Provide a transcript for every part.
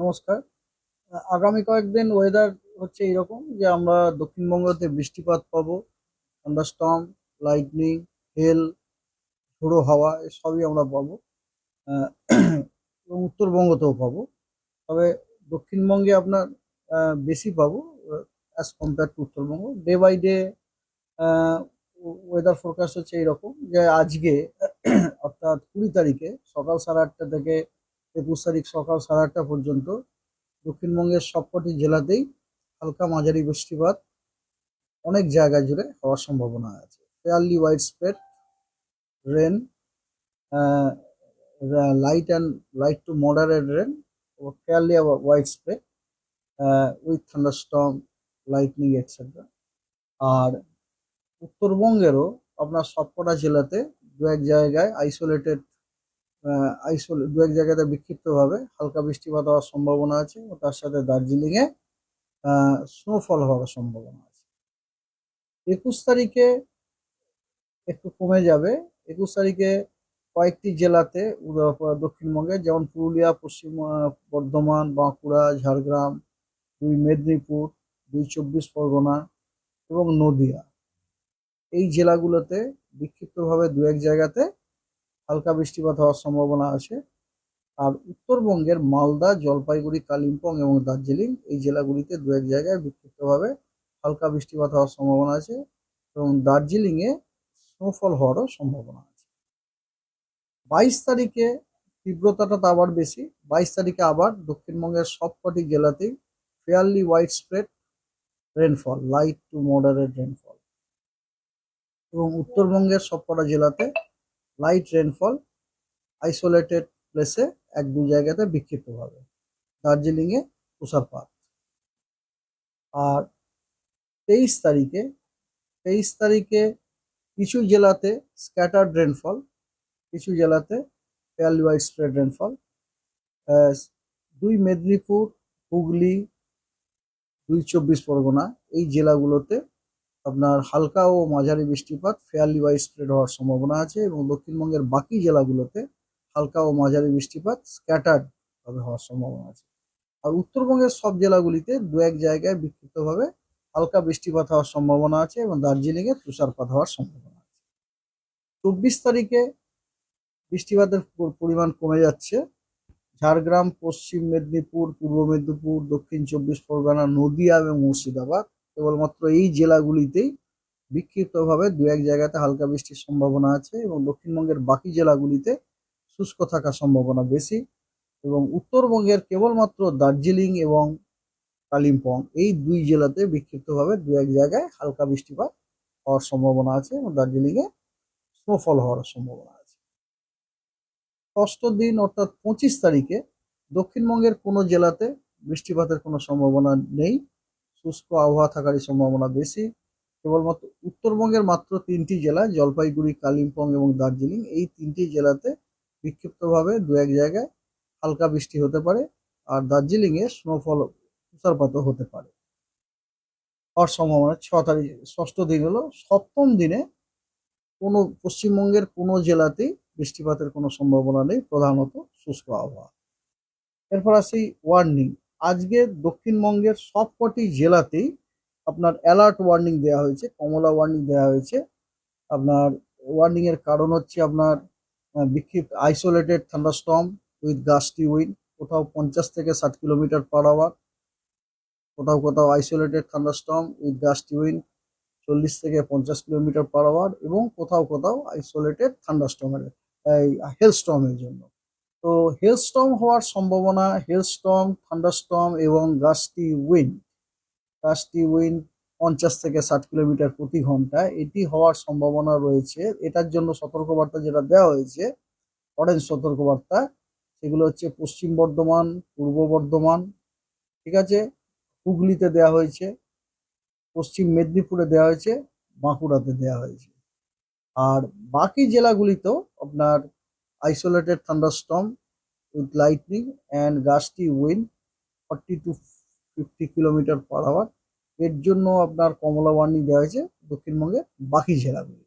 নমস্কার। আগামী কয়েকদিন ওয়েদার হচ্ছে এরকম যে আমরা দক্ষিণবঙ্গতে বৃষ্টিপাত পাবো থান্ডারস্টর্ম লাইটনিং হেল ঝোড়ো হাওয়া সবই আমরা পাবো এবং উত্তরবঙ্গতেও পাবো। তবে দক্ষিণবঙ্গে আপনার বেশি পাবো as compare to Uttarbanga. Day by day weather forecast হচ্ছে এইরকম যে আজকে, অর্থাৎ কুড়ি তারিখে সকাল সাড়ে আটটা থেকে একুশ তারিখ সকাল সাড়ে আটটা পর্যন্ত। দক্ষিণবঙ্গের সবকটি জেলাতেই হালকা মাঝারি বৃষ্টিপাত অনেক জায়গা জুড়ে হওয়ার সম্ভাবনা আছে। Fairly wide spread rain light and light to moderate rain fairly wide spread with thunderstorm lightning etcetera আর উত্তরবঙ্গেরও আপনার সবকটা জেলাতে দু এক জায়গায় আইসোলেটেড আইসোলে দু এক জায়গাতে বিক্ষিপ্তভাবে হালকা বৃষ্টিপাত হওয়ার সম্ভাবনা আছে ও তার সাথে দার্জিলিংয়ে স্নোফল হওয়ার সম্ভাবনা আছে। একুশ তারিখে একটু কমে যাবে। একুশ তারিখে কয়েকটি জেলাতে দক্ষিণবঙ্গে যেমন পুরুলিয়া, পশ্চিম বর্ধমান, বাঁকুড়া, ঝাড়গ্রাম, দুই মেদিনীপুর, দুই চব্বিশ পরগনা এবং নদিয়া। এই জেলাগুলোতে বিক্ষিপ্তভাবে দু এক জায়গাতে হালকা বৃষ্টিপাত হওয়ার সম্ভাবনা আছে। আর উত্তরবঙ্গের মালদা, জলপাইগুড়ি, কালিম্পং এবং দার্জিলিং এই জেলাগুলিতে দু এক জায়গায় বিক্ষিপ্তভাবে হালকা বৃষ্টিপাত হওয়ার সম্ভাবনা আছে এবং দার্জিলিংয়ে স্নোফল হওয়ারও সম্ভাবনা আছে। বাইশ তারিখে তীব্রতাটা তো আবার বেশি। বাইশ তারিখে আবার দক্ষিণবঙ্গের সবকটি জেলাতেই fairly wide spread rainfall light to moderate rainfall এবং উত্তরবঙ্গের সবকটা জেলাতে লাইট রেনফল আইসোলেটেড প্লেসে এক দু জায়গাতে বিক্ষিপ্ত বিক্ষিপ্তভাবে দার্জিলিংয়ে তুষারপাত আর তেইশ তারিখে তেইশ তারিখে কিছু জেলাতে স্ক্যাটার্ড রেনফল কিছু জেলাতে ফেয়ারলি ওয়াইড স্প্রেড রেনফল দুই মেদিনীপুর, হুগলি, দুই চব্বিশ পরগনা এই জেলাগুলোতে আপনার হালকা ও মাঝারি বৃষ্টিপাত ফেয়ারলি ওয়াইড স্প্রেড হওয়ার সম্ভাবনা আছে এবং দক্ষিণবঙ্গের বাকি জেলাগুলোতে হালকা ও মাঝারি বৃষ্টিপাত স্ক্যাটার্ড হওয়ার সম্ভাবনা আছে। আর উত্তরবঙ্গের সব জেলাগুলিতে দু এক জায়গায় বিক্ষিপ্তভাবে হালকা বৃষ্টিপাত হওয়ার সম্ভাবনা আছে এবং দার্জিলিংয়ে তুষারপাত হওয়ার সম্ভাবনা আছে। চব্বিশ তারিখে বৃষ্টিপাতের পরিমাণ কমে যাচ্ছে। ঝাড়গ্রাম, পশ্চিম মেদিনীপুর, পূর্ব মেদিনীপুর, দক্ষিণ চব্বিশ পরগনা, নদিয়া এবং মুর্শিদাবাদ। কেবলমাত্র এই জেলাগুলিতেই বিক্ষিপ্তভাবে দু এক জায়গাতে হালকা বৃষ্টির সম্ভাবনা আছে এবং দক্ষিণবঙ্গের বাকি জেলাগুলিতে শুষ্ক থাকার সম্ভাবনা বেশি এবং উত্তরবঙ্গের কেবলমাত্র দার্জিলিং এবং কালিম্পং এই দুই জেলাতে বিক্ষিপ্তভাবে দু এক জায়গায় হালকা বৃষ্টিপাত হওয়ার সম্ভাবনা আছে এবং দার্জিলিংয়ে স্নোফল হওয়ার সম্ভাবনা আছে। ষষ্ঠ দিন অর্থাৎ পঁচিশ তারিখে দক্ষিণবঙ্গের কোনো জেলাতে বৃষ্টিপাতের কোনো সম্ভাবনা নেই। শুষ্ক আবহাওয়া থাকারই সম্ভাবনা বেশি। কেবলমাত্র উত্তরবঙ্গের মাত্র তিনটি জেলা, জলপাইগুড়ি, কালিম্পং এবং দার্জিলিং, এই তিনটি জেলাতে বিক্ষিপ্তভাবে দু এক জায়গায় হালকা বৃষ্টি হতে পারে আর দার্জিলিংয়ে স্নোফল তুষারপাত হতে পারে। হওয়ার সম্ভাবনা ছ তারিখ, ষষ্ঠ দিন হলো। সপ্তম দিনে কোনো পশ্চিমবঙ্গের কোনো জেলাতেই বৃষ্টিপাতের কোনো সম্ভাবনা নেই, প্রধানত শুষ্ক আবহাওয়া। এরপর আসি ওয়ার্নিং আজকে দক্ষিণবঙ্গের সবকটি জেলাতেই আপনার অ্যালার্ট ওয়ার্নিং দেওয়া হয়েছে, কমলা ওয়ার্নিং দেওয়া হয়েছে। আপনার ওয়ার্নিং এর কারণ হচ্ছে আপনার বিক্ষিপ্ত isolated thunderstorm with gusty wind কোথাও পঞ্চাশ থেকে ষাট কিলোমিটার পার আওয়ার কোথাও কোথাও isolated thunderstorm with gusty wind চল্লিশ থেকে পঞ্চাশ কিলোমিটার পার আওয়ার এবং কোথাও কোথাও আইসোলেটেড থান্ডারস্টর্মের এই হেলস্টর্মের জন্য। তো হেলস্টর্ম হওয়ার সম্ভাবনা হেলস্টর্ম থান্ডারস্টর্ম এবং গাস্টি উইন্ড গাস্টি উইন্ড পঞ্চাশ থেকে ষাট কিলোমিটার প্রতি ঘণ্টা এটি হওয়ার সম্ভাবনা রয়েছে। এটার জন্য সতর্কবার্তা যেটা দেওয়া হয়েছে, অরেঞ্জ সতর্কবার্তা, সেগুলো হচ্ছে পশ্চিম বর্ধমান, পূর্ব বর্ধমান, ঠিক আছে? হুগলিতে দেওয়া হয়েছে, পশ্চিম মেদিনীপুরে দেওয়া হয়েছে, বাঁকুড়াতে দেওয়া হয়েছে। আর বাকি জেলাগুলিতেও আপনার isolated thunderstorm with lightning and gusty wind forty to fifty kilometre per hour এর জন্য আপনার কমলা দেওয়া হয়েছে দক্ষিণবঙ্গের বাকি জেলাগুলি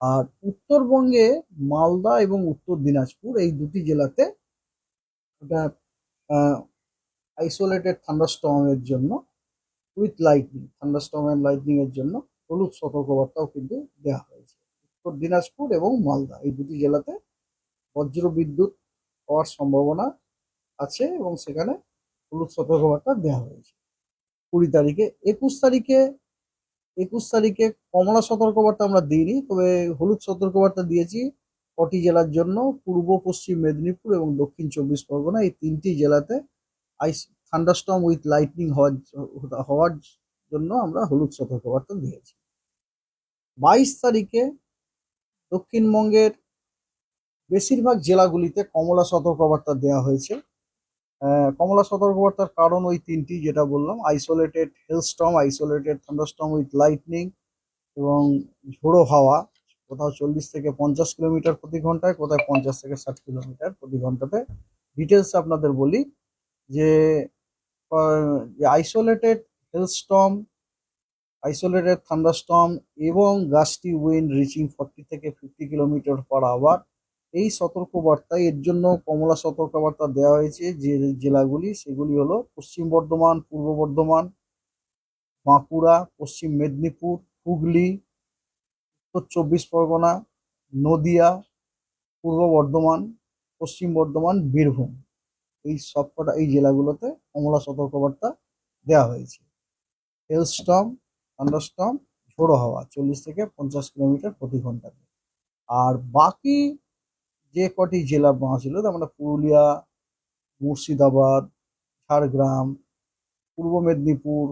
আর উত্তরবঙ্গে মালদা এবং উত্তর দিনাজপুর এই দুটি জেলাতে ওটা আইসোলেটেড থান্ডারস্টর্মের জন্য উইথ লাইটনিং থান্ডারস্টর্ম অ্যান্ড লাইটনিংয়ের জন্য হলুদ সতর্কবার্তাও কিন্তু দেওয়া হয়েছে। উত্তর দিনাজপুর এবং মালদা এই দুটি জেলাতে বজ্র বিদ্যুৎ হওয়ার সম্ভাবনা আছে এবং সেখানে হলুদ সতর্কবার্তা দেওয়া হয়েছে। কুড়ি তারিখে, একুশ তারিখে একুশ তারিখে কমলা সতর্কবার্তা আমরা দিইনি, তবে হলুদ সতর্কবার্তা দিয়েছি কটি জেলার জন্য, পূর্ব, পশ্চিম মেদিনীপুর এবং দক্ষিণ চব্বিশ পরগনা। এই তিনটি জেলাতে আইস, থান্ডারস্টর্ম উইথ লাইটনিং হওয়ার হওয়ার জন্য আমরা হলুদ সতর্কবার্তা দিয়েছি। বাইশ তারিখে দক্ষিণবঙ্গের বেশিরভাগ জেলাগুলিতে কমলা সতর্কবার্তা দেওয়া হয়েছে। কমলা সতর্কবার্তার কারণ ওই তিনটি যেটা বললাম isolated hailstorm isolated thunderstorm with lightning এবং ঝোড়ো হাওয়া। কোথাও চল্লিশ থেকে পঞ্চাশ কিলোমিটার প্রতি ঘন্টায় কোথায় পঞ্চাশ থেকে ষাট কিলোমিটার প্রতি ঘন্টাতে। ডিটেলস আপনাদের বলি যে আইসোলেটেড হেলস্টর্ম আইসোলেটেড থান্ডারস্টর্ম এবং গাস্টি উইন্ড রিচিং ফর্টি থেকে ফিফটি কিলোমিটার পার আওয়ার এই সতর্কবার্তায় এর জন্য কমলা সতর্কবার্তা দেওয়া হয়েছে যে জেলাগুলি, সেগুলি হলো পশ্চিম বর্ধমান, পূর্ব বর্ধমান, বাঁকুড়া, পশ্চিম মেদিনীপুর, হুগলি, উত্তর চব্বিশ পরগনা, নদিয়া, পূর্ব বর্ধমান, পশ্চিম বর্ধমান, বীরভূম। এই সবকটা, এই জেলাগুলোতে কমলা সতর্কবার্তা দেওয়া হয়েছে। হেলস্টম থান্ডারস্টর্ম ঝোড়ো হাওয়া, চল্লিশ থেকে পঞ্চাশ কিলোমিটার প্রতি ঘন্টাতে। আর বাকি যে কটি জেলা ছিল তার মানে পুরুলিয়া মুর্শিদাবাদ ঝাড়গ্রাম পূর্ব মেদিনীপুর